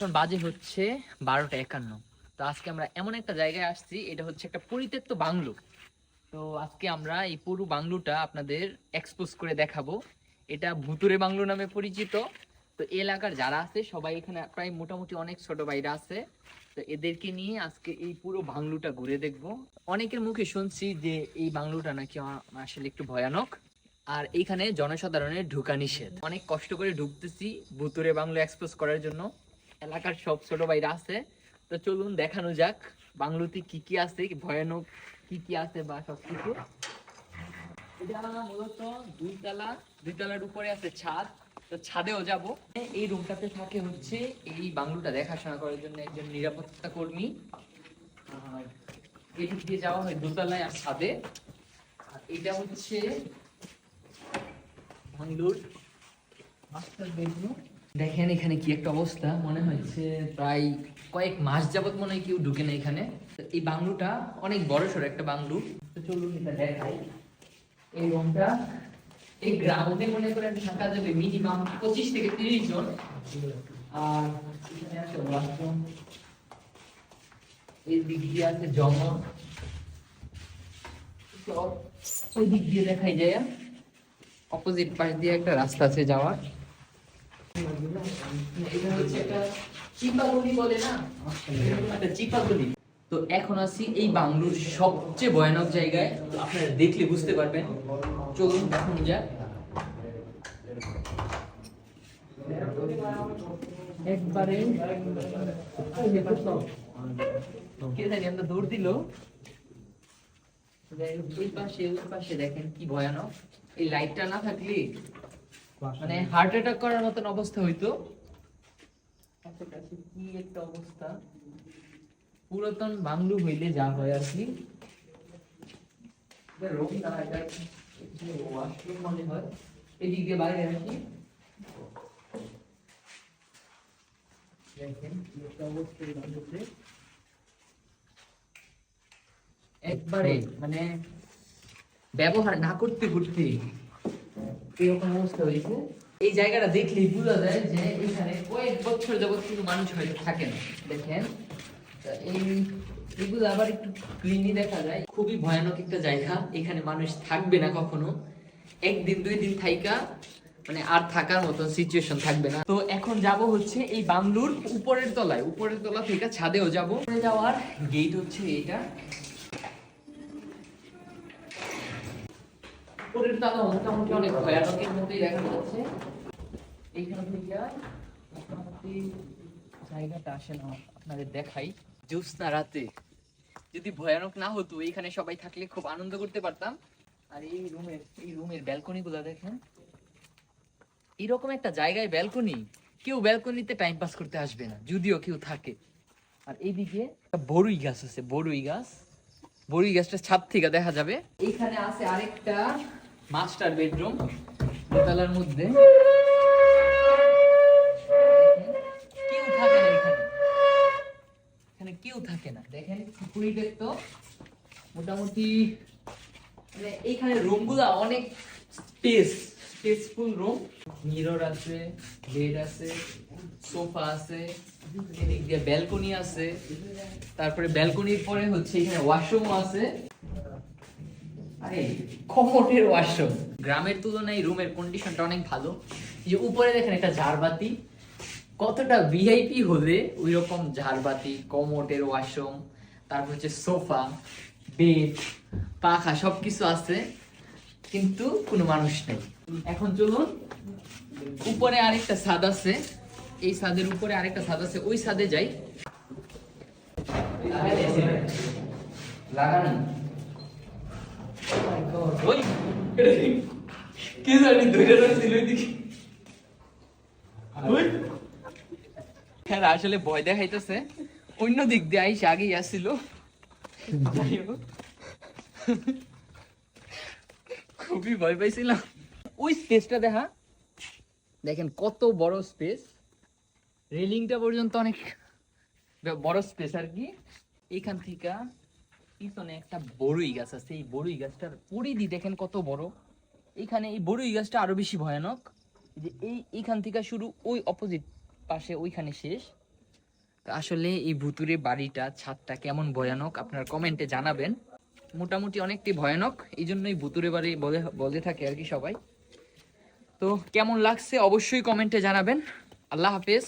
এখন বাজে হচ্ছে বারোটা একান্ন। তো আজকে আমরা এমন একটা জায়গায় আসছি, এটা হচ্ছে একটা পরিত্যক্ত বাংলো। তো আজকে আমরা এই পুরো বাংলোটা আপনাদের এক্সপোজ করে দেখাবো। এটা ভুতুরে বাংলো নামে পরিচিত। তো এলাকার যারা আছে, সবাই এখানে প্রায় মোটামুটি অনেক ছোট ভাইরা আছে। তো এদেরকে নিয়ে আজকে এই পুরো বাংলোটা ঘুরে দেখব। অনেকের মুখে শুনছি যে এই বাংলোটা নাকি আসলে একটু ভয়ানক। আর এইখানে জনসাধারণের ঢুকা নিষেধ। অনেক কষ্ট করে ঢুকতেছি ভুতুরে বাংলো এক্সপোজ করার জন্য। এলাকার সব ছোট ভাইরা আছে। তো চলুন দেখানো যাক বাংলোতে কি কি আছে, ভয়ানক কি কি আছে বা সব কিছু মূলত দুইতলা, দুইতলার উপরে আছে ছাদ। তো ছাদেও যাব। এই রুমটাতে থাকে হচ্ছে এই বাংলোটা দেখাশোনা করার জন্য একজন নিরাপত্তা কর্মী। এদিক দিয়ে যাওয়া হয় দোতলায় আর ছাদে। আর এটা হচ্ছে বাংলোর মাস্টার বেডরুম। দেখেন এখানে কি একটা অবস্থা, মনে হচ্ছে প্রায় কয়েক মাস যাবত মনে হয় কেউ ঢুকে না এখানে। এই বাংলুটা অনেক বড় সড়ো একটা বাংলু। চলুন এটা দেখাই। এই রুমটা, এই গ্রাউন্ডে মনে করেন থাকা যাবে মিনিমাম পঁচিশ থেকে তিরিশ জন। আর এখানে আছে ওয়াশরুম এই দিক দিয়ে আছে তো ওই দিক দিয়ে দেখাই যায়। অপোজিট পাশ দিয়ে একটা রাস্তা আছে যাওয়ার। তো এখন আছি এই বাংলোর সবচেয়ে ভয়ানক জায়গায়। আপনারা দেখলে বুঝতে পারবেন। চলুন দেখুন যাক একবারে দৌড় দিল। যাই পাশে, ওই পাশে দেখেন কি ভয়ানক। এই লাইটটা না থাকলে মানে হার্ট অ্যাটাক করার মতন অবস্থা হইতো। কি একটা অবস্থা? পুরাতন বাংলো হইলে যা হয় আর কি। এটা না, এটা মনে হয় এদিক দিয়ে বাইরে আসি। বাংলোতে। একবারে মানে ব্যবহার না করতে করতে এরকম অবস্থা হয়েছে। এই জায়গাটা দেখলেই বোঝা যায় যে এখানে কয়েক বছর যাবত কিন্তু মানুষ হয়তো থাকে না। দেখেন এই এগুলো আবার একটু ক্লিনই দেখা যায়। খুবই ভয়ানক একটা জায়গা, এখানে মানুষ থাকবে না কখনো। একদিন, দুই দিন থাইকা মানে আর থাকার মতন সিচুয়েশন থাকবে না। তো এখন যাব হচ্ছে এই বাংলুর উপরের তলায়। উপরের তলা থেকে ছাদেও যাব। যাওয়ার গেট হচ্ছে এটা। উপরের তলা মোটামুটি অনেক ভয়ানকের দেখা যাচ্ছে। থেকে মোটামুটি জায়গাটা আসে না, আপনাদের দেখাই। জ্যোৎস্না রাতে। যদি ভয়ানক না হতো সবাই থাকলে খুব আনন্দ করতে পারতাম। আর এই রুমের এই রুমের দেখেন। এরকম একটা জায়গায় ব্যালকনি, কেউ ব্যালকনিতে টাইম পাস করতে আসবে না, যদিও কেউ থাকে। আর এইদিকে একটা বড়ই গাছ আছে বড়ই গাছ। বড়ই গাছটা ছাদ থেকে দেখা যাবে। এইখানে আছে আরেকটা মাস্টার বেডরুম, দোতলার মধ্যে। কেউ থাকে না এখানে। এখানে কেউ থাকে না। দেখেন তো মোটামুটি মানে এইখানে রুমগুলা অনেক স্পেস স্পেসফুল রুম মিরর আছে বেড আছে সোফা আছে, এদিক দিয়ে ব্যালকনি আছে। তারপরে ব্যালকনির পরে হচ্ছে এখানে ওয়াশরুম আছে। আরে কমোটের ওয়াশরুম গ্রামের তুলনায় রুমের কন্ডিশনটা অনেক ভালো। যে উপরে দেখেন একটা ঝাড়বাতি। কতটা ভিআইপি হলে ওই রকম ঝাড়বাতি কমোটের ওয়াশরুম তারপর হচ্ছে সোফা বেড পাখা, সবকিছু আছে, কিন্তু কোনো মানুষ নেই। এখন চলুন, উপরে আরেকটা ছাদ আছে। এই ছাদের উপরে আরেকটা ছাদ আছে, ওই ছাদে যাই। লাগানো। জানি হ্যাঁ আসলে ভয় দেখাইতেছে। অন্য দিক দিয়ে আগেই আসছিল খুবই ভয় পাইছিলাম। ওই স্পেসটা দেখা। দেখেন, কত বড় স্পেস। রেলিংটা পর্যন্ত অনেক বড় স্পেস আর কি। এখান থেকে পিছনে একটা বড়ই গাছ আছে। এই বড়ই গাছটার পরিধি দেখেন কত বড়। এখানে এই বড়ই গাছটা আরও বেশি ভয়ানক। যে এই, এইখান থেকে শুরু ওই অপোজিট পাশে ওইখানে শেষ। তো আসলে এই ভুতুরে বাড়িটা, ছাদটা কেমন ভয়ানক আপনার কমেন্টে জানাবেন। মোটামুটি অনেকটি ভয়ানক এই জন্যই ভুতুরে বাড়ি বলে বলে থাকে আর কি সবাই। তো কেমন লাগছে অবশ্যই কমেন্টে জানাবেন। আল্লাহ হাফেজ।